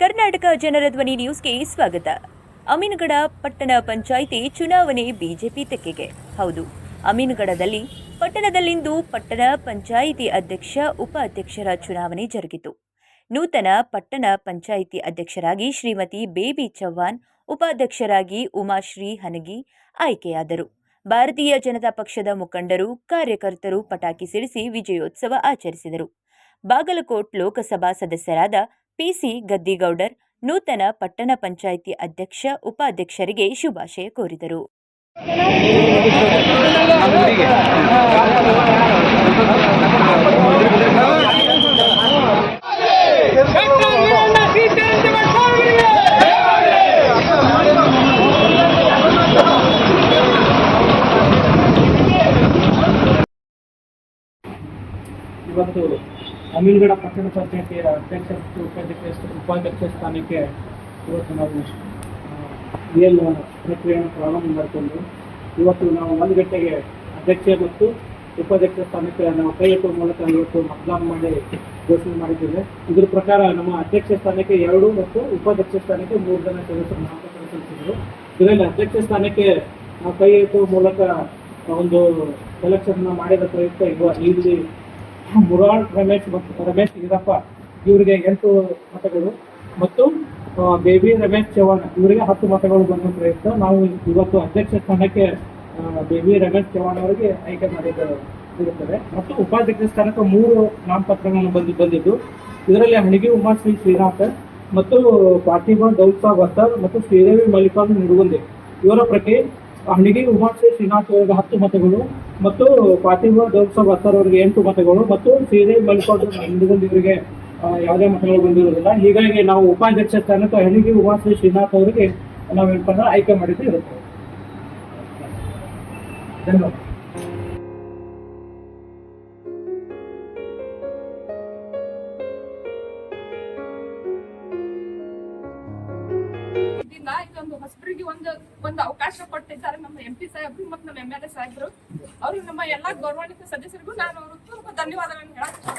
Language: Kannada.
ಕರ್ನಾಟಕ ಜನರ ಧ್ವನಿ ನ್ಯೂಸ್ಗೆ ಸ್ವಾಗತ. ಅಮೀನ್ಗಡ ಪಟ್ಟಣ ಪಂಚಾಯಿತಿ ಚುನಾವಣೆ ಬಿಜೆಪಿ ತೆಕ್ಕೆಗೆ. ಹೌದು, ಅಮೀನ್ಗಡದಲ್ಲಿ ಪಟ್ಟಣದಲ್ಲಿಂದು ಪಟ್ಟಣ ಪಂಚಾಯಿತಿ ಅಧ್ಯಕ್ಷ, ಉಪಾಧ್ಯಕ್ಷರ ಚುನಾವಣೆ ಜರುಗಿತು. ನೂತನ ಪಟ್ಟಣ ಪಂಚಾಯಿತಿ ಅಧ್ಯಕ್ಷರಾಗಿ ಶ್ರೀಮತಿ ಬೇಬಿ ಚವ್ಹಾಣ್ ಉಪಾಧ್ಯಕ್ಷರಾಗಿ ಉಮಾಶ್ರೀ ಹನಗಿ ಆಯ್ಕೆಯಾದರು. ಭಾರತೀಯ ಜನತಾ ಪಕ್ಷದ ಮುಖಂಡರು, ಕಾರ್ಯಕರ್ತರು ಪಟಾಕಿ ಸಿಡಿಸಿ ವಿಜಯೋತ್ಸವ ಆಚರಿಸಿದರು. ಬಾಗಲಕೋಟ್ ಲೋಕಸಭಾ ಸದಸ್ಯರಾದ ಪಿಸಿ ಗದ್ದಿಗೌಡರ್, ನೂತನ ಪಟ್ಟಣ ಪಂಚಾಯಿತಿ ಅಧ್ಯಕ್ಷ, ಉಪಾಧ್ಯಕ್ಷರಿಗೆ ಶುಭಾಶಯ ಕೋರಿದರು. ಇವತ್ತು ಅಮೀನ್ಗಡ ಪಟ್ಟಣ ಪಂಚಾಯತಿಯ ಅಧ್ಯಕ್ಷ ಮತ್ತು ಉಪಾಧ್ಯಕ್ಷ ಉಪಾಧ್ಯಕ್ಷ ಸ್ಥಾನಕ್ಕೆ ಇವತ್ತು ನಾವು ಏನು ಪ್ರಕ್ರಿಯೆಯನ್ನು ಪ್ರಾರಂಭ ಮಾಡಿಕೊಂಡು ಇವತ್ತು ನಾವು ಒಂದು ಗಂಟೆಗೆ ಅಧ್ಯಕ್ಷ ಮತ್ತು ಉಪಾಧ್ಯಕ್ಷ ಸ್ಥಾನಕ್ಕೆ ನಾವು ಕೈ ಮೂಲಕ ಇವತ್ತು ಮತದಾನ ಮಾಡಿ ಘೋಷಣೆ ಮಾಡಿದ್ದೇವೆ. ಇದ್ರ ಪ್ರಕಾರ ನಮ್ಮ ಅಧ್ಯಕ್ಷ ಸ್ಥಾನಕ್ಕೆ ಎರಡು ಮತ್ತು ಉಪಾಧ್ಯಕ್ಷ ಸ್ಥಾನಕ್ಕೆ ಮೂರು ಜನ ಸದಸ್ಯರು ನಾಮಪತ್ರ ಸಲ್ಲಿಸಿದರು. ಇದರಲ್ಲಿ ಅಧ್ಯಕ್ಷ ಸ್ಥಾನಕ್ಕೆ ನಾವು ಕೈ ಮೂಲಕ ಒಂದು ಸೆಲೆಕ್ಷನ್ ಮಾಡಿದ ಪ್ರಯುಕ್ತ ಇವ ಇಲ್ಲಿ ಮುರಾಳ್ ರಮೇಶ್ ಮತ್ತು ರಮೇಶ್ ಈರಪ್ಪ ಇವರಿಗೆ ಎಂಟು ಮತಗಳು. ಮತ್ತು ಬೇಬಿ ರಮೇಶ್ ಚೌಹಾಣ್, ಇವರಿಗೆ ಹತ್ತು ಮತಗಳು ಬಂದ ಪ್ರಯತ್ನ ನಾವು ಇವತ್ತು ಅಧ್ಯಕ್ಷ ಸ್ಥಾನಕ್ಕೆ ಬೇಬಿ ರಮೇಶ್ ಚವಾಣ್ ಅವರಿಗೆ ಆಯ್ಕೆ ಮಾಡಿದ್ದಾರೆ ಇರುತ್ತದೆ. ಮತ್ತು ಉಪಾಧ್ಯಕ್ಷ ಸ್ಥಾನಕ್ಕೆ ಮೂರು ನಾಮಪತ್ರಗಳನ್ನು ಬಂದು, ಬಂದಿದ್ದು. ಇದರಲ್ಲಿ ಹಣಿಗೆ ಉಮಾಶ್ರೀ ಶ್ರೀನಾಥ ಮತ್ತು ಪಾರ್ಥಿವ ದೌಲ್ಸಾ ವತ್ತರ್ ಮತ್ತು ಶ್ರೀದೇವಿ ಮಲ್ಲಿಕಾರ್ಜುನ್ ನಿಡುಗುಂದೆ ಇವರ ಪ್ರತಿ ಹಣಿಗೆ ಉಮಾಶ್ರೀ ಶ್ರೀನಾಥ್ ಅವರಿಗೆ ಹತ್ತು ಮತಗಳು ಮತ್ತು ಫಾತಿಮಾ ದೌಲ್ಸಾ ವತ್ತರ್ ಅವರಿಗೆ ಎಂಟು ಮತಗಳು ಮತ್ತು ಸೀರೆ ಮಲ್ಲಿಕಾರ್ಜುನ್ ನಿಡುಗುಂದೆ ಇವರಿಗೆ ಯಾವುದೇ ಮತಗಳು ಬಂದಿರೋದಿಲ್ಲ. ಹೀಗಾಗಿ ನಾವು ಉಪಾಧ್ಯಕ್ಷ ಸ್ಥಾನಕ್ಕೆ ಹೆಣಿಗೆ ಉಮಾಶ್ರೀ ಶ್ರೀನಾಥ್ ಅವರಿಗೆ ನಾವು ಅಂದ್ರೆ ಆಯ್ಕೆ ಮಾಡಿದ್ದು ಇರುತ್ತೆ. ಧನ್ಯವಾದ. ಇದರಿಂದ ಹೊಸಬ್ರಿಗೆ ಒಂದು ಒಂದು ಅವಕಾಶ ಕೊಟ್ಟಿದ್ದಾರೆ ನಮ್ಮ ಎಂ ಪಿ ಸಾಹೇಬ್ರು ಮತ್ತು ನಮ್ಮ ಎಂ ಎಲ್ ಎ ಸಾಹೇಬ್ರು. ಅವ್ರಿಗೆ ನಮ್ಮ ಎಲ್ಲಾ ಗೌರವಾನ್ವಿತ ಸದಸ್ಯರಿಗೂ ನಾನು ಅವ್ರಿಗೆ ಧನ್ಯವಾದಗಳನ್ನು ಇಷ್ಟಪಡ್ತೀನಿ.